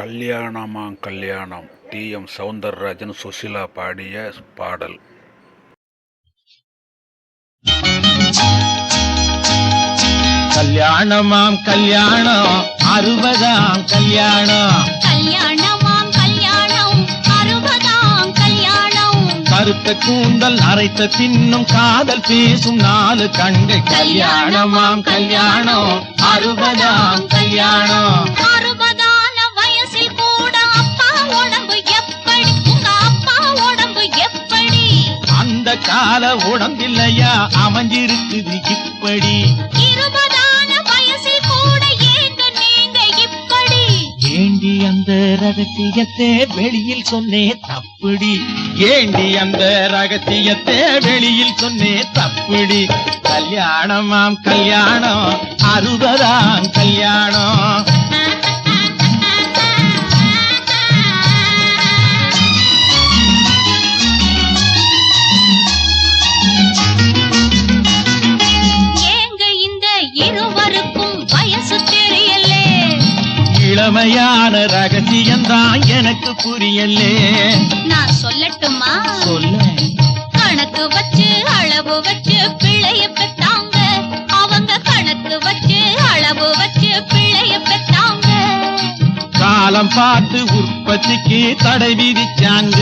கல்யாணமா கல்யாணம். D. M. Soundararajan Susheela பாடிய பாடல். கல்யாணமாம் கல்யாணம். அறுபதாம் கல்யாணம். கல்யாணமாம் கல்யாணம். அறுபதாம் கல்யாணம். கருத்த கூந்தல் அரைத்த பின்னும் காதல் பேசும் நாலு கண்கள். கல்யாணமாம் கல்யாணம். அறுபதாம் கல்யாணம். கால உடம்பில்லையா அமைஞ்சிருக்குது இப்படி? ஏண்டி அந்த ரகசியத்தை வெளியில் சொன்னே தப்புடி? ஏண்டி அந்த ரகசியத்தை வெளியில் சொன்னே தப்புடி? கல்யாணமாம் கல்யாணம் அறுபதாம் கல்யாணம். எனக்கு புரியலே. நான் சொல்லட்டுமா? சொல்ல. கணக்கு வச்சு அளவு வச்சு பிள்ளைய பெத்தாங்க. அவங்க கணக்கு வச்சு அளவு வச்சு பிள்ளைய பெத்தாங்க. காலம் பார்த்து உற்பத்திக்கு தடை விதிச்சாங்க.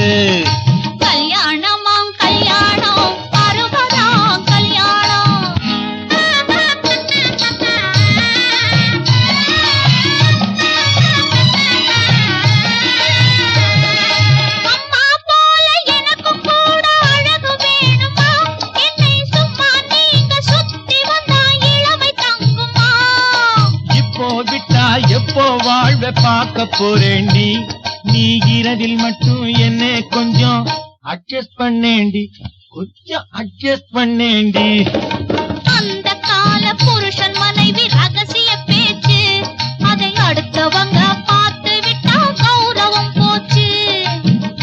விட்டா எப்போ வாழ்வ பார்க்க போறேண்டி நீ இரவில் மட்டும் என்ன கொஞ்சம் அட்ஜஸ்ட் பண்ணேண்டி கொஞ்சம் அட்ஜஸ்ட் பண்ணேண்டி அந்த கால புருஷன் மனைவி ரகசிய பேச்சு அதை அடுத்தவங்க பார்த்து விட்டா கௌரவம் போச்சு.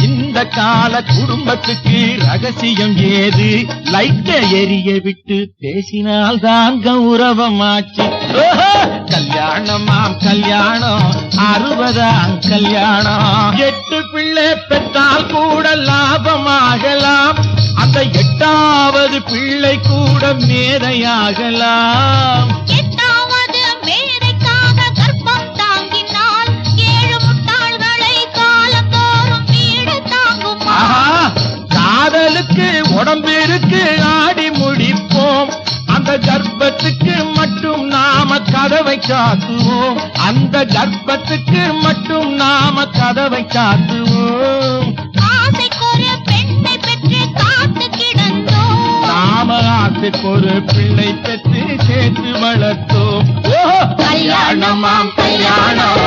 இந்த கால குடும்பத்துக்கு ரகசியம் ஏது? லைட்ட எரிய விட்டு பேசினால்தான் கௌரவமாச்சு. ஓஹோ! கல்யாணமாம் கல்யாணம் அறுபதாம் கல்யாணம். எட்டு பிள்ளை பெற்றால் கூட லாபமாகலாம். அந்த எட்டாவது பிள்ளை கூட மேதையாகலாம். எட்டாவது சாத்துவோம். அந்த கர்ப்பத்துக்கு மட்டும் நாம கதவை சாத்துவோம். ஆசைக்கொரு பெண்ணை பெற்று காத்து கிடந்தோம். நாம ஆசைக்கு ஒரு பிள்ளை பெற்று சேர்த்து வளர்த்தோம்! கல்யாணமாம் கல்யாணம்.